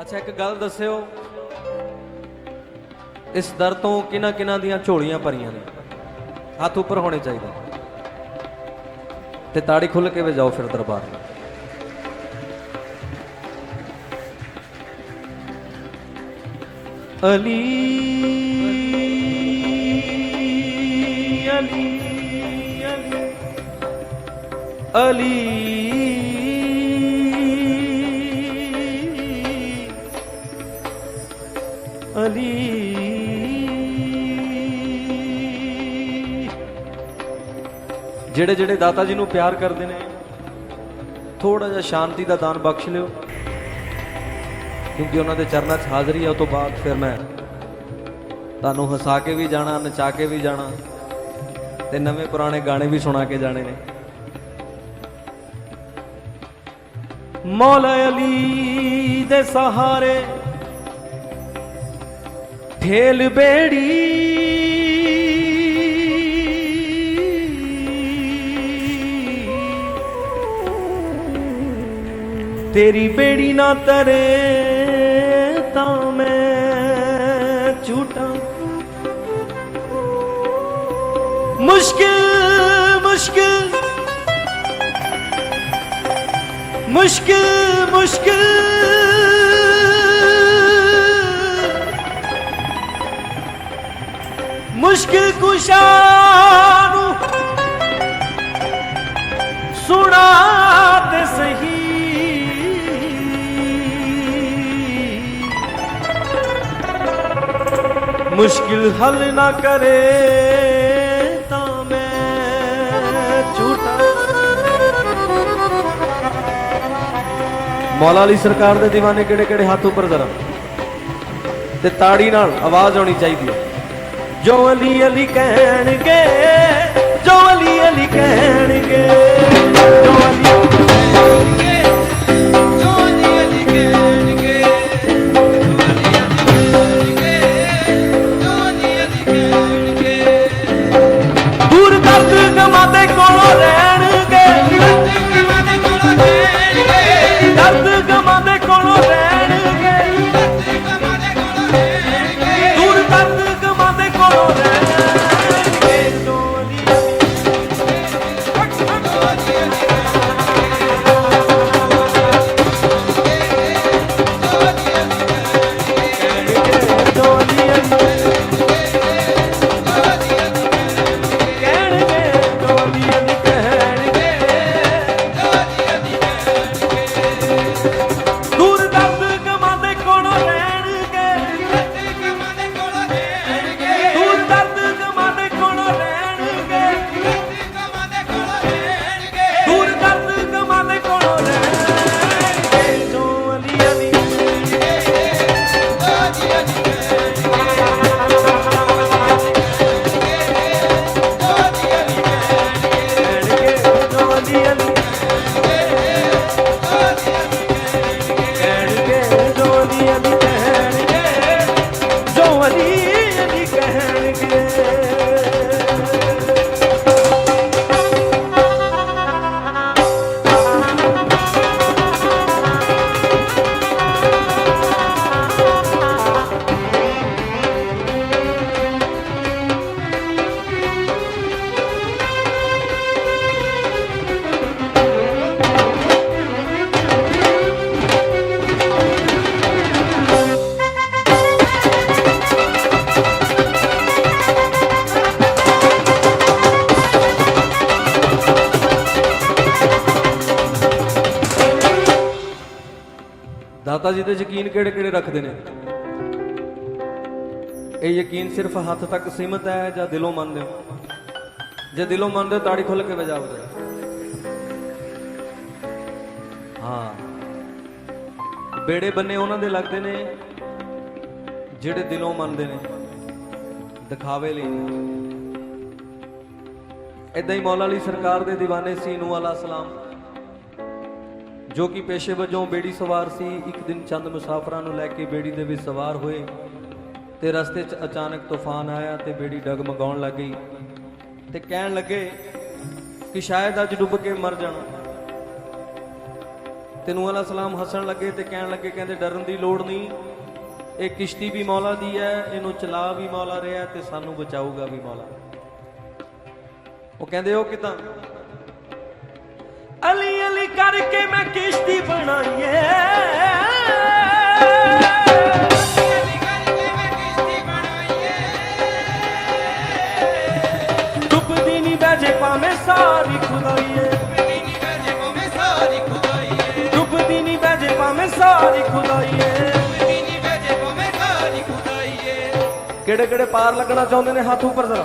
ਅੱਛਾ, ਇੱਕ ਗੱਲ ਦੱਸਿਓ। ਇਸ ਦਰ ਤੋਂ ਕਿਹਨਾਂ ਕਿਹਨਾਂ ਦੀਆਂ ਝੋਲੀਆਂ ਭਰੀਆਂ ਨੇ? ਹੱਥ ਉੱਪਰ ਹੋਣੇ ਚਾਹੀਦੇ। ਤੇ ਤਾੜੀ ਖੁੱਲ ਕੇ ਵਜਾਓ ਫਿਰ ਦਰਬਾਰ ਨੂੰ। ਅਲੀ ਅਲੀ ਅਲੀ। ਅਲੀ। ਜਿਹੜੇ ਜਿਹੜੇ ਦਾਤਾ ਜੀ ਨੂੰ ਪਿਆਰ ਕਰਦੇ ਨੇ ਥੋੜਾ ਜਿਹਾ ਸ਼ਾਂਤੀ ਦਾ ਦਾਨ ਬਖਸ਼ ਲਿਓ। ਕਿਉਂਕਿ ਉਹਨਾਂ ਦੇ ਚਰਨਾਂ 'ਚ ਹਾਜ਼ਰੀ ਹੈ ਉਸ ਤੋਂ ਬਾਅਦ ਫਿਰ ਮੈਂ ਤੁਹਾਨੂੰ ਹਸਾ ਕੇ ਵੀ ਜਾਣਾ, ਨਚਾ ਕੇ ਵੀ ਜਾਣਾ ਤੇ ਨਵੇਂ ਪੁਰਾਣੇ ਗਾਣੇ ਵੀ ਸੁਣਾ ਕੇ ਜਾਣੇ ਨੇ। ਮੌਲਾ ਅਲੀ ਦੇ ਸਹਾਰੇ ਠੇਲ ਬੇੜੀ ਤੇਰੀ ਬੇੜੀ ਨਾ ਤਰੇ ਤਾਂ ਮੈਂ ਝੂਟਾਂ। ਮੁਸ਼ਕਿਲ ਮੁਸ਼ਕਿਲ। ਮੁਸ਼ਕਿਲ ਮੁਸ਼ਕਿਲ। ਮੁਸ਼ਕਿਲ ਕੁਸ਼ਾ ਨੂੰ ਸੁਣਾ ਤੇ ਸਹੀ। ਮੁਸ਼ਕਿਲ ਹੱਲ ਨਾ ਕਰੇ ਤਾਂ ਮੈਂ ਝੂਠਾ। ਮੌਲਾ ਅਲੀ ਸਰਕਾਰ ਦੇ دیਵਾਨੇ ਕਿਹੜੇ ਕਿਹੜੇ ਹੱਥ ਉੱਪਰ ਜ਼ਰਾ। ਤੇ ਤਾੜੀ ਨਾਲ ਆਵਾਜ਼ ਆਉਣੀ ਚਾਹੀਦੀ ਹੈ। ਜੋ ਅਲੀ ਅਲੀ ਕਹਿਣਗੇ, ਜੋ ਅਲੀ ਅਲੀ ਕਹਿਣਗੇ, ਜੋ ਅਲੀ ਦੂਰ ਦਾਤਾ ਯਕੀਨ ਕਿਹੜੇ ਕਿਹੜੇ ਰੱਖਦੇ ਨੇ? ਇਹ ਯਕੀਨ ਸਿਰਫ ਹੱਥ ਤੱਕ ਸੀਮਤ ਹੈ ਜਾਂ ਦਿਲੋਂ ਮੰਨਦੇ ਹੋ? ਜੇ ਦਿਲੋਂ ਮੰਨਦੇ ਹੋ, ਤਾੜੀ ਖੁੱਲ ਕੇ ਵਜਾਓ ਹਾਂ। ਬੇੜੇ ਬੰਨੇ ਉਹਨਾਂ ਦੇ ਲੱਗਦੇ ਨੇ, ਜਿਹੜੇ ਦਿਲੋਂ ਮੰਨਦੇ ਨੇ। ਦਿਖਾਵੇ ਲਈ। ਨਹੀਂ ਇਦਾਂ ਹੀ ਮੌਲਾ ਅਲੀ ਸਰਕਾਰ ਦੇ دیਵਾਨੇ ਸੀ ਨੂਹ ਅਲਾ ਸਲਾਮ। ਜੋ ਕਿ ਪੇਸ਼ੇ ਵਜੋਂ ਬੇੜੀ ਸਵਾਰ ਸੀ, ਇੱਕ ਦਿਨ ਚੰਦ ਮੁਸਾਫਰਾਂ ਨੂੰ ਲੈ ਕੇ ਬੇੜੀ ਦੇ ਵਿੱਚ ਸਵਾਰ ਹੋਏ ਤੇ ਰਸਤੇ 'ਚ ਅਚਾਨਕ ਤੂਫਾਨ ਆਇਆ ਤੇ ਬੇੜੀ ਡਗਮਗਾਉਣ ਲੱਗ ਗਈ ਤੇ ਕਹਿਣ ਲੱਗੇ ਕਿ ਸ਼ਾਇਦ ਅੱਜ ਡੁੱਬ ਕੇ ਮਰ ਜਾਣਾ। ਤੈਨੂੰ ਨੂਹ ਸਲਾਮ ਹੱਸਣ ਲੱਗੇ ਤੇ ਕਹਿਣ ਲੱਗੇ, ਕਹਿੰਦੇ, ਡਰਨ ਦੀ ਲੋੜ ਨਹੀਂ। ਇਹ ਕਿਸ਼ਤੀ ਵੀ ਮੌਲਾ ਦੀ ਹੈ, ਇਹਨੂੰ ਚਲਾ ਵੀ ਮੌਲਾ ਰਿਹਾ ਤੇ ਸਾਨੂੰ ਬਚਾਊਗਾ ਵੀ ਮੌਲਾ। ਉਹ ਕਹਿੰਦੇ, ਉਹ ਕਿਦਾਂ? ਅਲੀ ਅਲੀ ਕਰਕੇ ਮੈਂ ਕਿਸ਼ਤੀ ਬਣਾਈਏ। ਜੇ ਕਿਹੜੇ ਕਿਹੜੇ ਪਾਰ ਲੱਗਣਾ ਚਾਹੁੰਦੇ ਨੇ ਹੱਥ ਉੱਪਰ ਜ਼ਰਾ?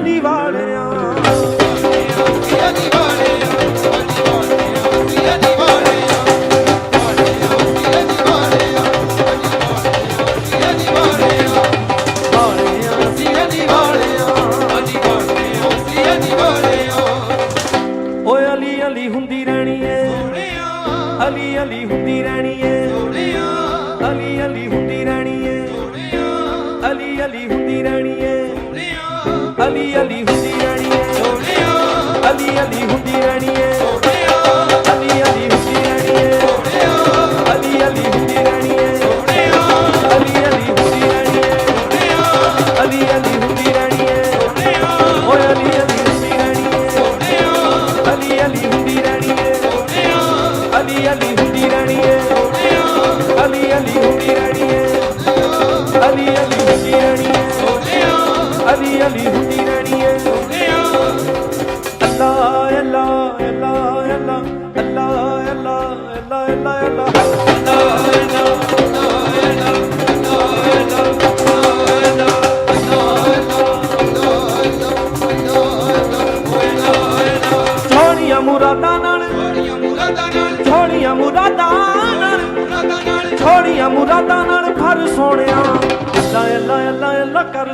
vaniva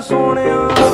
ਸੋਹਣਿਆ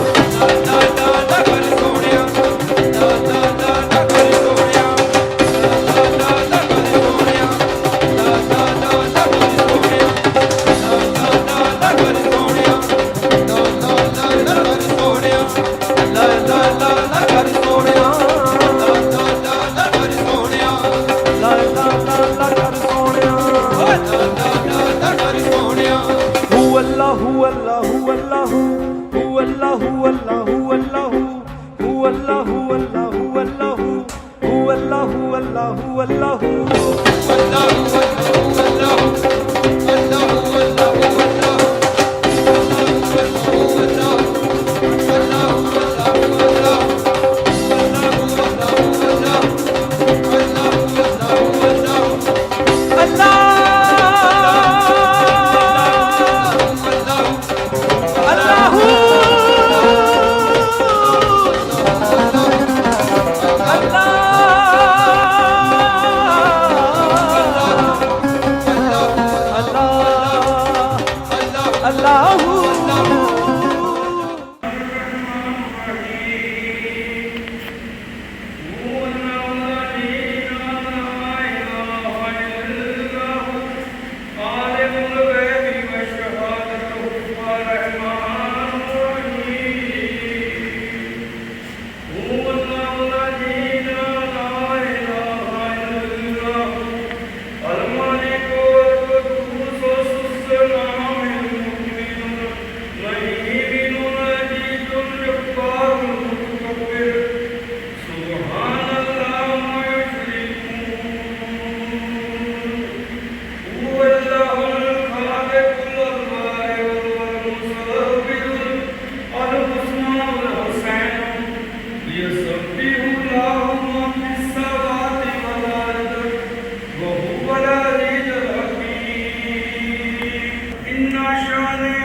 I'm Joshua there.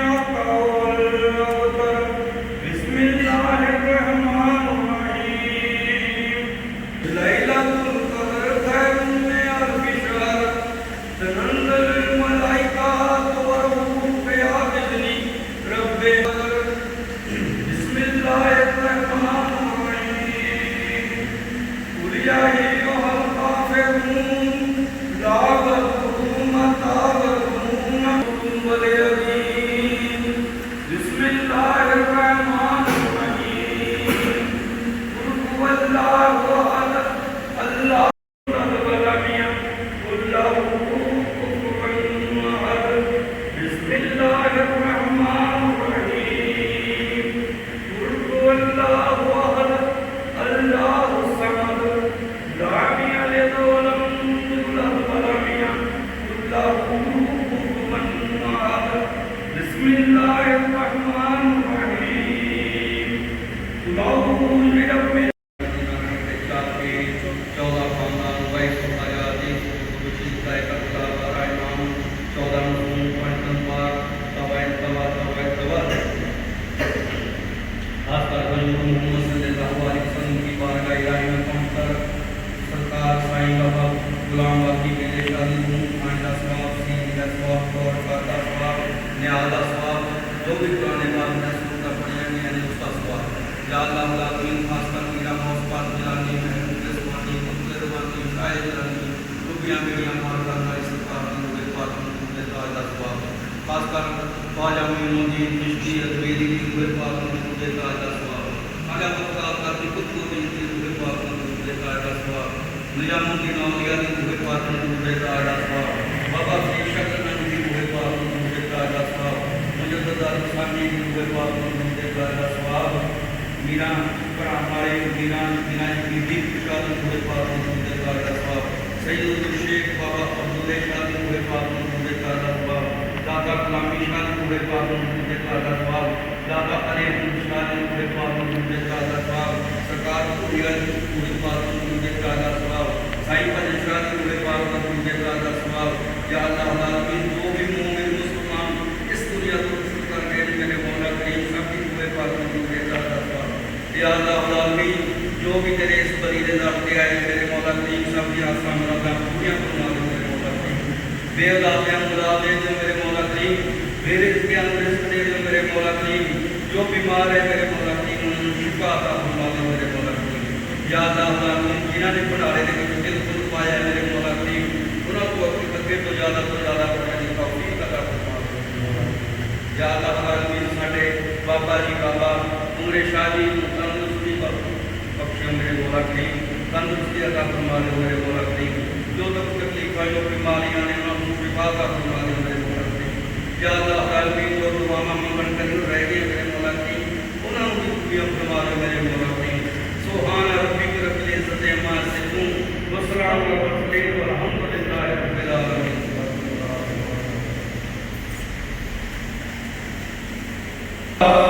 was ਪੁਰਾਣੇ ਬਾਤ ਨੇ ਸੁਣ ਦਾ ਪੜਿਆ ਗਿਆ ਨੇ ਉਸ ਦਾ ਸਵਾਬ ਯਾ ਅੱਲਾਹ ਲਾ ਦੀਨ ਖਾਸ ਕਰ ਮੇਰਾ ਮੌਤ ਪਾਤ ਜਲਾਨੀ ਮੈਂ ਤੇ ਸਵਾਦੀ ਮੁਕਤ ਰਵਾਨੀ ਸ਼ਾਇਦ ਜਲਾਨੀ ਰੁਪਿਆ ਮੇਰੀਆਂ ਮਾਰ ਕਰਨਾ ਇਸ ਸਰਕਾਰ ਨੂੰ ਦੇ ਪਾਤ ਨੂੰ ਦੇ ਤਾਜ ਦਾ ਸਵਾਬ ਖਾਸ ਕਰ ਬਾਜਾ ਮੀਨੂ ਦੀ ਨਿਸ਼ਤੀ ਅਦਵੇਦੀ ਦੀ ਹੋਏ ਪਾਤ ਨੂੰ ਦੇ ਤਾਜ ਦਾ ਸਵਾਬ ਆਗਾ ਮੁਕਤਾ ਕਰਦੀ ਕੁੱਤੂ ਦੀ ਦੀ ਹੋਏ ਪਾਤ ਨੂੰ ਦੇ ਤਾਜ ਦਾ ਸਵਾਬ ਨਿਜ਼ਾਮੁੱਦੀਨ ਔਲੀਆ ਦੀ ਹੋਏ ਪਾਤ ਨੂੰ ਦੇ ਤਾਜ ਦਾ ਸਵਾਬ ਬਾਬਾ ਫਰੀਦ ਸ਼ਕਰ ਦੀ ਹੋਏ ਪਾਤ ਨੂੰ ਦੇ ਤਾਜ ਦਾ ਸਵਾਬ ਮੁਜੱਦਦਾਰ ਸਾਮੀ ਦੀ ਹੋਏ ਪਾਤ ਨੂੰ ਦੇ ਤਾਜ ਦਾ ਸਵਾਬ ਮੀਰਾ ਭਰਾ ਮਾਰੇ ਮੀਰਾ ਮੀਰਾ ਦੀ ਦੀ ਸ਼ਾਦ ਹੋਏ ਪਾਤ ਨੂੰ ਦੇ ਤਾਜ ਦਾ ਸਵਾਬ ਸੈਯਦ ਸ਼ੇਖ ਬਾਬਾ ਅਬਦੁੱਲੇ ਸ਼ਾਹ ਦੀ ਹੋਏ ਪਾਤ ਨੂੰ ਦੇ ਤਾਜ ਦਾ ਸਵਾਬ ਦਾਦਾ ਗੁਲਾਮੀ ਸ਼ਾਹ ਦੀ ਹੋਏ ਪਾਤ ਨੂੰ ਦੇ ਤਾਜ ਦਾ ਸਵਾਬ ਦਾਦਾ ਅਰੇ ਸ਼ਾਹ ਦੀ ਹੋਏ ਪਾਤ ਨੂੰ ਦੇ ਤਾਜ ਦਾ ਸਵਾਬ ਸਰਕਾਰ ਪੂਰੀਆ ਦੀ ਹੋਏ ਪਾਤ ਨੂੰ ਦੇ ਤਾਜ ਦਾ ਸਵਾਬ ਸਾਈਂ ਭਜਨ ਸ਼ਾਹ ਦੀ ਹੋਏ ਪਾਤ ਨੂੰ ਦੇ ਤਾਜ ਦਾ ਸਵਾਬ ਯਾ ਅੱਲਾਹ ਅਲਾਮੀਨ ਜੋ ਵੀ ਮੂਮਿਨ ਮੁਸਲਮਾਨ ਇਸ ਦੁਨੀਆ ਤੋਂ ਰੁਖਸਤ ਕਰ ਗਏ ਨੇ ਮੇਰੇ ਮੌਲਾ ਕਰੀਮ ਸਭ ਦੀ ਹੋਏ ਪਾਤ ਨੂੰ ਦੇ ਤਾਜ ਦਾ ਸਵਾਬ ਯਾ ਅੱਲਾਹ ਅਲਾਮੀਨ ਜੋ ਵੀ ਤੇਰੇ ਇਸ ਬਰੀ ਦੇ ਦਰ ਤੇ ਆਏ ਮੇਰੇ ਮੌਲਾ ਕਰੀਮ ਸਭ ਦੀ ਆਸਾਂ ਮੁਰਾਦਾਂ ਪੂਰੀਆਂ ਕਰਵਾ ਦੇ ਮੇਰੇ ਮੌਲਾ ਕਰੀਮ ਬੇਅਦਾਬਿਆਂ ਮੁਰਾਦ ਦੇ ਯਾ ਅੱਲਾਹ ਸਾਡੇ ਬਾਬਾ ਜੀ, ਬਾਬਾ ਉਮਰੇ ਸ਼ਾਹ ਜੀ ਨੂੰ ਤੰਦਰੁਸਤੀ ਬਖਸ਼ਿਓ ਮੇਰੇ ਮੌਲਾ ਕਰੀਮ ਤੰਦਰੁਸਤੀ ਅਤਾ ਫਰਮਾ ਮੇਰੇ ਮੌਲਾ ਕਰੀਮ ਜੋ ਦੁੱਖ ਤਕਲੀਫਾਂ ਜੋ ਬਿਮਾਰੀਆਂ ਨੇ, ਉਹਨਾਂ ਨੂੰ ਸ਼ਿਫਾ ਅਤਾ ਫਰਮਾ ਮੇਰੇ ਮੌਲਾ ਕਰੀਮ ਯਾ ਅੱਲਾਹ ਅਲਾਮੀਨ ਜੋ ਦੁਆਵਾਂ ਮੰਗਣ ਕਰਨ ਰਹਿ ਗਏ ਮੇਰੇ ਮੌਲਾ ਕਰੀਮ ਉਹਨਾਂ ਨੂੰ ਵੀ ਪੂਰੀਆਂ ਫਰਮਾ ਮੇਰੇ ਮੌਲਾ ਕਰੀਮ ਸੁਭਾਨ ਰੱਬਿਕ ਰੱਬਿਲ ਇਜ਼੍ਜ਼ਤੀ ਅਮਾ ਯਸਿਫੂਨ ਵਸਲਾਮ ਅਲਲ ਮੁਰਸਲੀਨ ਵਲਹਮਦੁਲਿல்லாਹਿ ਰੱਬਿਲ ਆਲਮੀਨ ਪੀਰਾਂ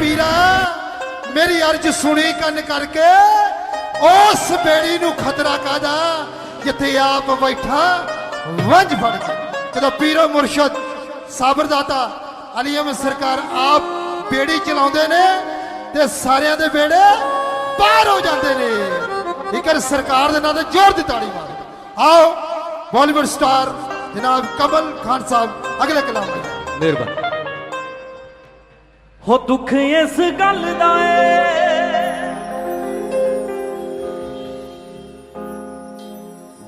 ਪੀਰਾ, ਮੇਰੀ ਅਰਜ਼ ਸੁਣੀ ਕੰਨ ਕਰਕੇ, ਉਸ ਬੇੜੀ ਨੂੰ ਖਤਰਾ ਕਾਦਾ ਜਿੱਥੇ ਆਪ ਬੈਠਾ ਵੰਜ ਫੜ ਕੇ ਜਦੋਂ ਪੀਰੋ ਮੁਰਸ਼ਦ, ਸਾਬਰਦਾਤਾ ਅਲੀ ਸਰਕਾਰ ਆਪ ਬੇੜੀ ਚਲਾਉਂਦੇ ਨੇ, ਤੇ ਸਾਰਿਆਂ ਦੇ ਬੇੜੇ ਪਾਰ ਹੋ ਜਾਂਦੇ ਨੇ। ਇਕਰ ਸਰਕਾਰ ਦੇ ਨਾਂ ਤੇ ਜ਼ੋਰ ਦੀ ਤਾੜੀ ਮਾਰੋ ਆਓ, ਬਾਲੀਵੁੱਡ ਸਟਾਰ ਜਨਾਬ ਕਮਲ ਖਾਨ ਸਾਹਿਬ, ਅਗਲੇ ਕਲਾਮ ਮਿਹਰਬਾਨੀ। ਹੋ ਦੁੱਖ ਇਸ ਗੱਲ ਦਾ ਏ।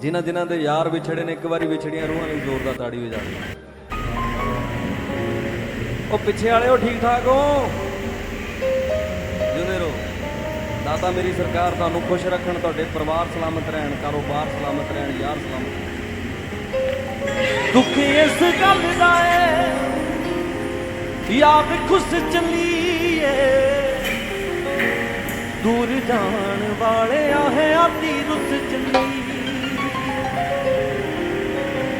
ਜਿਨ੍ਹਾਂ ਜਿਨ੍ਹਾਂ ਦੇ ਯਾਰ ਵਿਛੜੇ ਨੇ, ਇੱਕ ਵਾਰੀ ਵਿਛੜੀਆਂ ਰੂਹਾਂ ਲਈ ਜ਼ੋਰਦਾਰ ਤਾੜੀ ਵਜਾਣੀ ਉਹ ਪਿੱਛੇ ਵਾਲੇ ਵਾਲਿਓ ਠੀਕ ਠਾਕ ਹੋ? ਜਿਉਂਦੇ ਰਹੋ। ਦਾਤਾ ਮੇਰੀ ਸਰਕਾਰ ਤੁਹਾਨੂੰ ਖੁਸ਼ ਰੱਖਣ, ਤੁਹਾਡੇ ਪਰਿਵਾਰ ਸਲਾਮਤ ਰਹਿਣ, ਕਾਰੋਬਾਰ ਸਲਾਮਤ ਰਹਿਣ, ਯਾਰ ਸਲਾਮਤ ਰਹਿਣ। ਦੁੱਖ ਇਸ ਗੱਲ ਦਾ ਏ। ਯਾਦ ਖੁਸ ਚੱਲੀਏ। ਦੂਰ ਜਾਣ ਵਾਲੇ ਹੈ ਆਦੀ ਰੁੱਸ ਚੱਲੀ।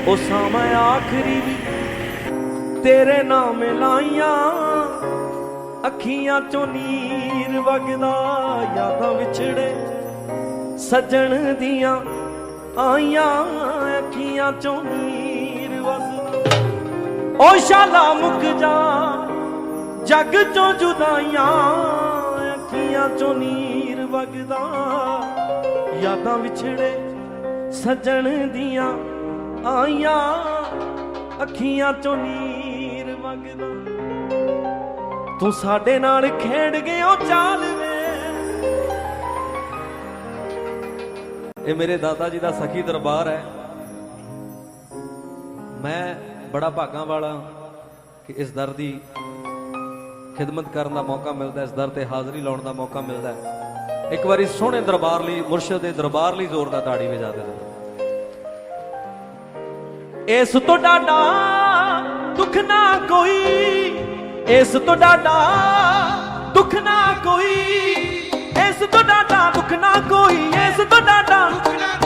ਉਹ ਸਮਾਂ ਆਖਰੀ ਵੀ ਤੇਰੇ ਨਾਮ ਲਾਈਆਂ। ਅੱਖੀਆਂ ਚੋਂ ਨੀਰ ਵਗਦਾ, ਯਾਦਾਂ ਵਿਛੜੇ। ਸੱਜਣ ਦੀਆਂ ਆਈਆਂ, ਅੱਖੀਆਂ ਚੋਂ ਨੀਰ ਓ ਸ਼ਾਲਾ ਮੁੱਕ ਜਾ, ਜੱਗ ਚੋਂ ਜੁਦਾਈਆਂ, ਅੱਖੀਆਂ ਚੋਂ ਨੀਰ ਵਗਦਾ। ਯਾਦਾਂ ਵਿਛੜੇ ਸੱਜਣ ਦੀਆਂ ਆਈਆਂ, ਅੱਖੀਆਂ ਚੋਂ ਨੀਰ ਵਗਦਾ। ਤੂੰ ਸਾਡੇ ਨਾਲ ਖੇਡ ਗਿਓ ਚਾਲ ਵੇ। ਇਹ ਮੇਰੇ ਦਾਦਾ ਜੀ ਦਾ ਸਖੀ ਦਰਬਾਰ ਹੈ। ਮੈਂ ਬੜਾ ਭਾਗਾਂ ਵਾਲਾ ਕਿ ਇਸ ਦਰ ਦੀ ਖਿਦਮਤ ਕਰਨ ਦਾ ਮੌਕਾ ਮਿਲਦਾ ਇਸ ਦਰ ਤੇ ਹਾਜ਼ਰੀ ਲਾਉਣ ਦਾ ਮੌਕਾ ਮਿਲਦਾ ਇੱਕ ਵਾਰੀ ਸੋਹਣੇ ਦਰਬਾਰ ਲਈ, ਮੁਰਸ਼ਿਦ ਦੇ ਦਰਬਾਰ ਲਈ ਜ਼ੋਰਦਾਰ ਤਾੜੀ ਵਜਾ ਦੇ ਇਸ ਤੋਂ ਡਾਡਾ ਦੁੱਖ ਨਾ ਕੋਈ, ਇਸ ਤੋਂ ਡਾਡਾ ਦੁੱਖ ਨਾ ਕੋਈ, ਇਸ ਤੋਂ ਡਾਡਾ ਦੁੱਖ ਨਾ ਕੋਈ, ਇਸ ਤੋਂ ਡਾਡਾ ਦੁੱਖ ਨਾ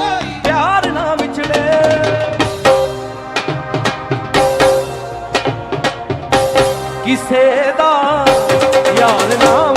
ਕਿਸੇ ਦਾ ਯਾਰ ਨਾ